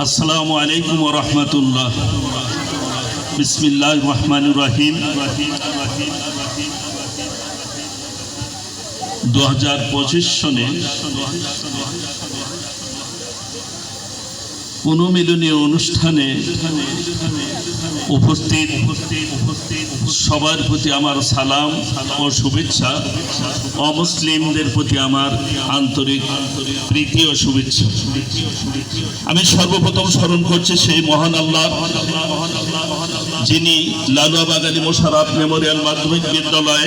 আসসালামু আলাইকুম রহমতুল্লাহ। বিসমিল্লাহ রহমান রাহিম। দু হাজার পঁচিশ সনে পুনর্মিলনীয় অনুষ্ঠানে উপস্থিত সবার প্রতি আমার সালাম ও শুভেচ্ছা, অমুসলিমদের প্রতি আমার আন্তরিক প্রীতি ও শুভেচ্ছা। আমি সর্বপ্রথম স্মরণ করছি সেই মহান আল্লাহ, যিনি লালুয়াবাগ আলী মোশারফ মেমোরিয়াল মাধ্যমিক বিদ্যালয়ে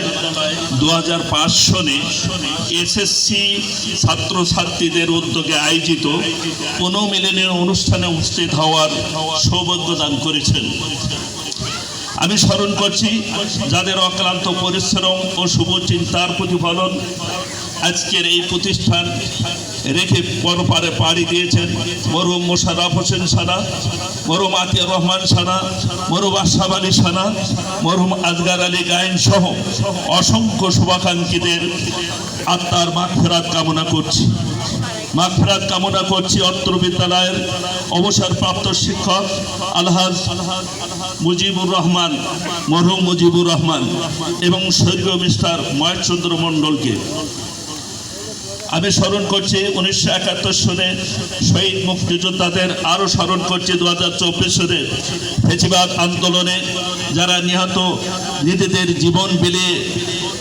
দু সনে এসএসসি ছাত্রছাত্রীদের উদ্যোগে আয়োজিত পুনর্মিলনীয় অনুষ্ঠানে উপস্থিত হওয়ার সৌভাগ্য দান করেছেন। আমি স্মরণ করছি যাদের অক্লান্ত পরিশ্রম ও শুভ চিন্তার প্রতিফলন আজকের এই প্রতিষ্ঠান রেখে পরপারে পাড়ি দিয়েছেন মরুম মোশারফ হোসেন সানা মরুম আতিয়া রহমান সানা মরুম আশাব আলী সানা মরুম আজগার আলী গায়েন সহ অসংখ্য শুভাকাঙ্ক্ষীদের আত্মার মাগফেরাত কামনা করছি। মাগফেরাত কামনা করছি অত্র বিদ্যালয়ের অবসরপ্রাপ্ত শিক্ষক আলহাজ মুজিবুর রহমান, মরহুম মুজিবুর রহমান এবং স্বর্গীয় মিস্টার মহেশচন্দ্র মণ্ডলকে। আমি স্মরণ করছি উনিশশো একাত্তর সনে শহীদ মুক্তিযোদ্ধাদের আরও স্মরণ করছি দু হাজার চব্বিশ সনে ফেচিবাদ আন্দোলনে যারা নিহত নিজেদের জীবন বিলিয়ে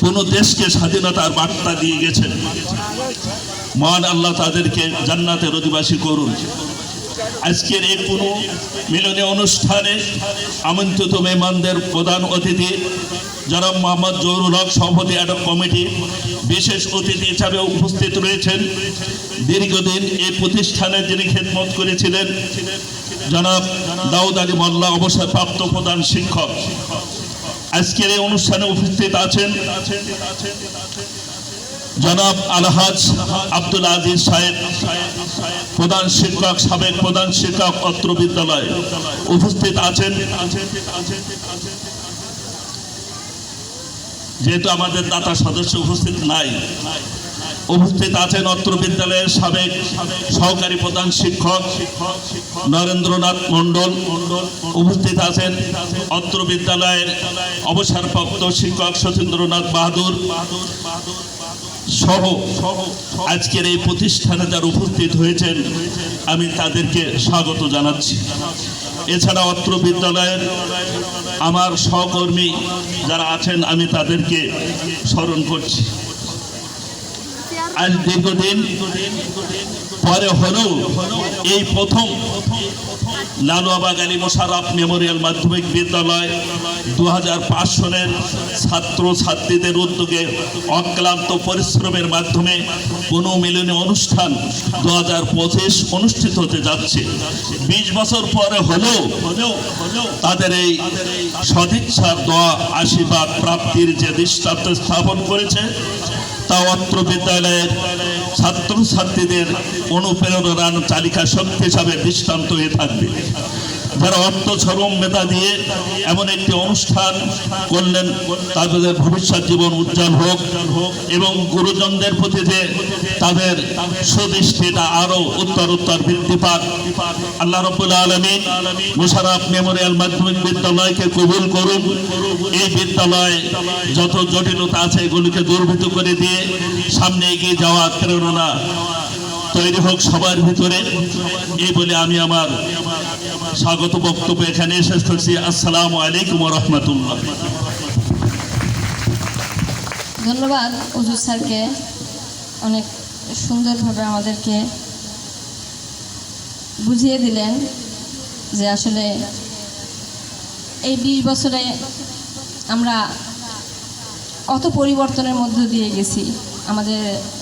কোনো দেশকে স্বাধীনতার বার্তা দিয়ে গেছেন। মহান আল্লাহ তাদেরকে জান্নাতের অধিবাসী করুন। আজকের এই পুরো মিলনী অনুষ্ঠানে আমন্ত্রিত মেহমানদের প্রধান অতিথি যারা মোহাম্মদ জহুরুল হক সভাপতি অ্যাডক কমিটি বিশেষ অতিথি হিসাবে উপস্থিত রয়েছেন। দীর্ঘদিন এই প্রতিষ্ঠানে যিনি খেদমত করেছিলেন, জনাব দাউদ আলী মোল্লা অবসরপ্রাপ্ত প্রধান শিক্ষক। আজকের এই অনুষ্ঠানে উপস্থিত আছেন জনাব আলহাজ আব্দুল আজিজ সাহেব, প্রধান শিক্ষক, সাবেক প্রধান শিক্ষক অত্র বিদ্যালয় উপস্থিত আছেন। যেহেতু আমাদের দাতা সদস্য উপস্থিত নাই, উপস্থিত আছেন অত্র বিদ্যালয়ের সাবেক সহকারী প্রধান শিক্ষক নরেন্দ্রনাথ মণ্ডল, উপস্থিত আছেন অত্র বিদ্যালয়ের অবসরপ্রাপ্ত শিক্ষক সতীন্দ্রনাথ বাহাদুর সহ আজকের এই প্রতিষ্ঠানে যারা উপস্থিত হয়েছেন, আমি তাদেরকে স্বাগত জানাচ্ছি। এছাড়া অত্র বিদ্যালয়ের আমার সহকর্মী যারা আছেন, আমি তাদেরকে স্মরণ করছি। আজ দীর্ঘদিন পরে হলেও এই প্রথম লালুয়াবাগ আলী মোশারফ মেমোরিয়াল মাধ্যমিক বিদ্যালয় দু হাজার পাঁচ সনের ছাত্র ছাত্রীদের উদ্যোগে অক্লান্ত পরিশ্রমের মাধ্যমে পুনর্মিলনী অনুষ্ঠান দু হাজার পঁচিশ অনুষ্ঠিত হতে যাচ্ছে। বিশ বছর পরে হলেও তাদের এই সদিচ্ছার দোয়া, আশীর্বাদ, প্রাপ্তির যে দৃষ্টান্ত স্থাপন করেছে তা অত্র বিদ্যালয়ের ছাত্রছাত্রীদের অনুপ্রেরণার তালিকা শক্তি হিসাবে দৃষ্টান্ত হয়ে থাকবে। যারা অর্থ শ্রম মেধা দিয়ে এমন একটি অনুষ্ঠান করলেন, তাদের ভবিষ্যৎ জীবন উজ্জ্বল হোক এবং গুরুজনদের প্রতি যে তাদের সুদৃষ্টিটা আরও উত্তর উত্তর বৃদ্ধি পাক। আল্লাহ রবুল আলমিন মুশারফ মেমোরিয়াল মাধ্যমিক বিদ্যালয়কে কবুল করুন। এই বিদ্যালয় যত জটিলতা আছে এগুলিকে দুর্বৃত করে দিয়ে সামনে এগিয়ে যাওয়া প্রেরণা তৈরি হোক সবার ভিতরে। এই বলে আমি আমার স্বাগত বক্তব্য এখানে শেষ করছি। আসসালামু আলাইকুম রহমতুল্লাহ। ধন্যবাদ অজুর স্যারকে। অনেক সুন্দরভাবে আমাদেরকে বুঝিয়ে দিলেন যে আসলে এই বিশ বছরে আমরা কত পরিবর্তনের মধ্য দিয়ে গেছি। আমাদের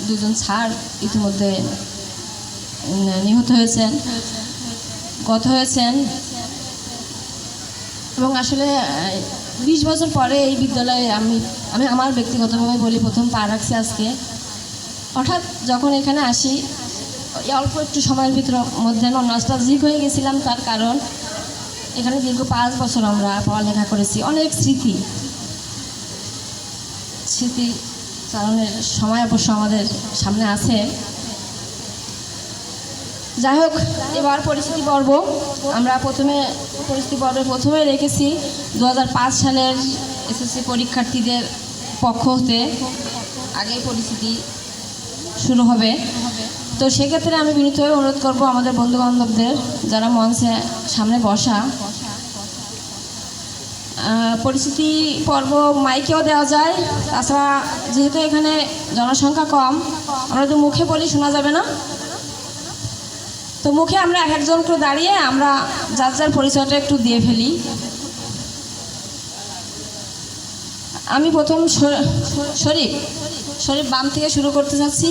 দুজন স্যার ইতিমধ্যে নিহত হয়েছেন গত হয়েছেন। এবং আসলে বিশ বছর পরে এই বিদ্যালয়ে আমি আমি আমার ব্যক্তিগতভাবে বলি প্রথম পা রাখছি আজকে। হঠাৎ যখন এখানে আসি অল্প একটু সময়ের ভিতর মধ্যে আমি নস্টালজিক হয়ে গেছিলাম তার কারণ, এখানে দীর্ঘ পাঁচ বছর আমরা পড়ালেখা করেছি। অনেক স্মৃতি। স্মৃতি চালানোর সময় অবশ্য আমাদের সামনে আছে। যাই হোক, এবার পরিস্থিতি পর্ব। আমরা প্রথমে পরিস্থিতি পর্বে প্রথমে রেখেছি দু হাজার পাঁচ সালের এসএসসি পরীক্ষার্থীদের পক্ষ হতে। আগেই পরিস্থিতি শুরু হবে। তো সেক্ষেত্রে আমি বিনীতভাবে অনুরোধ করব আমাদের বন্ধু বান্ধবদের যারা মঞ্চে সামনে বসা। পরিস্থিতি পর্ব মাইকেও দেওয়া যায়, তাছাড়া যেহেতু এখানে জনসংখ্যা কম, আমরা তো মুখে বলি শোনা যাবে না। তো মুখে আমরা এক একজন করে দাঁড়িয়ে আমরা যার যার পরিচয়টা একটু দিয়ে ফেলি। আমি প্রথম শরীফ শরীফ বাম থেকে শুরু করতে চাচ্ছি।